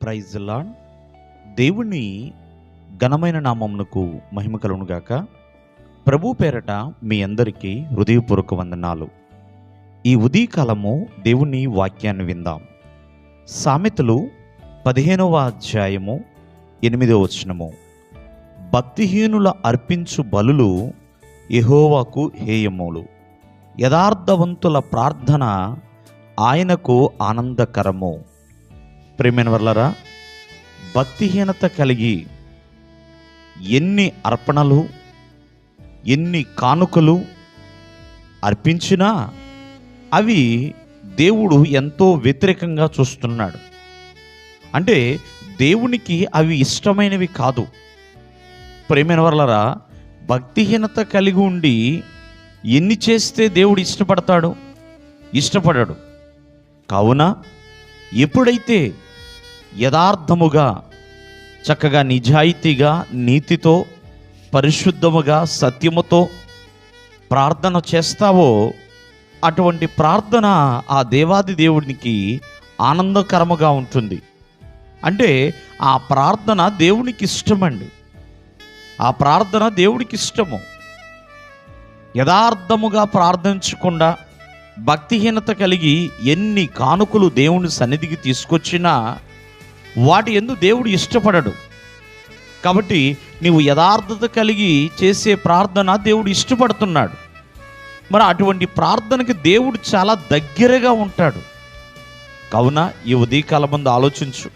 Praise lord దేవుని ఘనమైన నామమునకు మహిమ కలుగునుగాక ప్రభు పేరట మీ అందరికీ హృదయపూర్వక వందనాలు. ఈ ఉదయకాలము దేవుని వాక్యాన్ని విందాం. సామెతలు పదిహేనవ అధ్యాయము ఎనిమిదవ వచనము. భక్తిహీనుల అర్పించు బలులు ఎహోవాకు హేయములు. యథార్థవంతుల ప్రార్థన ఆయనకు ఆనందకరము. ప్రేమైన వర్లరా భక్తిహీనత కలిగి ఎన్ని అర్పణలు ఎన్ని కానుకలు అర్పించినా అవి దేవుడు ఎంతో వ్యతిరేకంగా చూస్తున్నాడు. అంటే దేవునికి అవి ఇష్టమైనవి కాదు. ప్రేమైన వల్లరా భక్తిహీనత కలిగి ఉండి ఎన్ని చేస్తే దేవుడు ఇష్టపడతాడు? ఇష్టపడాడు. కావున ఎప్పుడైతే యథార్థముగా చక్కగా నిజాయితీగా నీతితో పరిశుద్ధముగా సత్యముతో ప్రార్థన చేస్తావో అటువంటి ప్రార్థన ఆ దేవాది దేవునికి ఆనందకరముగా ఉంటుంది. అంటే ఆ ప్రార్థన దేవునికి ఇష్టమండి. ఆ ప్రార్థన దేవుడికి ఇష్టము. యథార్థముగా ప్రార్థించకుండా భక్తిహీనత కలిగి ఎన్ని కానుకలు దేవుని సన్నిధికి తీసుకొచ్చినా వాటి ఎందు దేవుడు ఇష్టపడడు. కాబట్టి నీవు యథార్థత కలిగి చేసే ప్రార్థన దేవుడు ఇష్టపడుతున్నాడు. మరి అటువంటి ప్రార్థనకి దేవుడు చాలా దగ్గరగా ఉంటాడు. కావున ఈ ఉదయకాలం ముందు ఆలోచించు.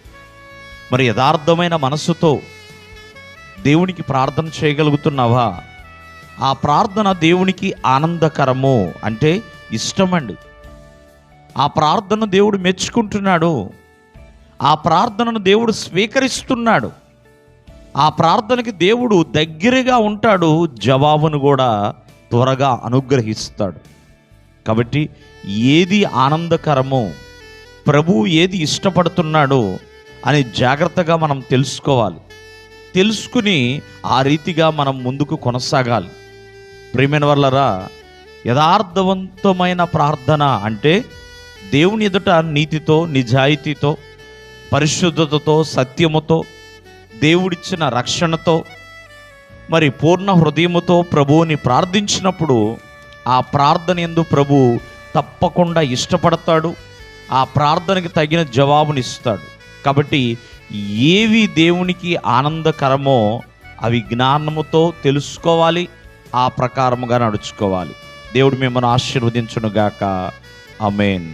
మరి యథార్థమైన మనస్సుతో దేవునికి ప్రార్థన చేయగలుగుతున్నావా? ఆ ప్రార్థన దేవునికి ఆనందకరము అంటే ఇష్టమండి. ఆ ప్రార్థన దేవుడు మెచ్చుకుంటున్నాడు. ఆ ప్రార్థనను దేవుడు స్వీకరిస్తున్నాడు. ఆ ప్రార్థనకి దేవుడు దగ్గరగా ఉంటాడు జవాబును కూడా త్వరగా అనుగ్రహిస్తాడు. కాబట్టి ఏది ఆనందకరమో ప్రభువు ఏది ఇష్టపడుతున్నాడో అని జాగ్రత్తగా మనం తెలుసుకోవాలి. తెలుసుకుని ఆ రీతిగా మనం ముందుకు కొనసాగాలి. ప్రేమైన వల్లరా యథార్థవంతమైన ప్రార్థన అంటే దేవుని ఎదుట నీతితో నిజాయితీతో పరిశుద్ధతతో సత్యముతో దేవుడిచ్చిన రక్షణతో మరి పూర్ణ హృదయముతో ప్రభువుని ప్రార్థించినప్పుడు ఆ ప్రార్థన ఎందు ప్రభు తప్పకుండా ఇష్టపడతాడు ఆ ప్రార్థనకి తగిన జవాబునిస్తాడు. కాబట్టి ఏవి దేవునికి ఆనందకరమో అవి జ్ఞానముతో తెలుసుకోవాలి ఆ ప్రకారముగా నడుచుకోవాలి. దేవుడు మిమ్మల్ని ఆశీర్వదించునుగాక. అమేన్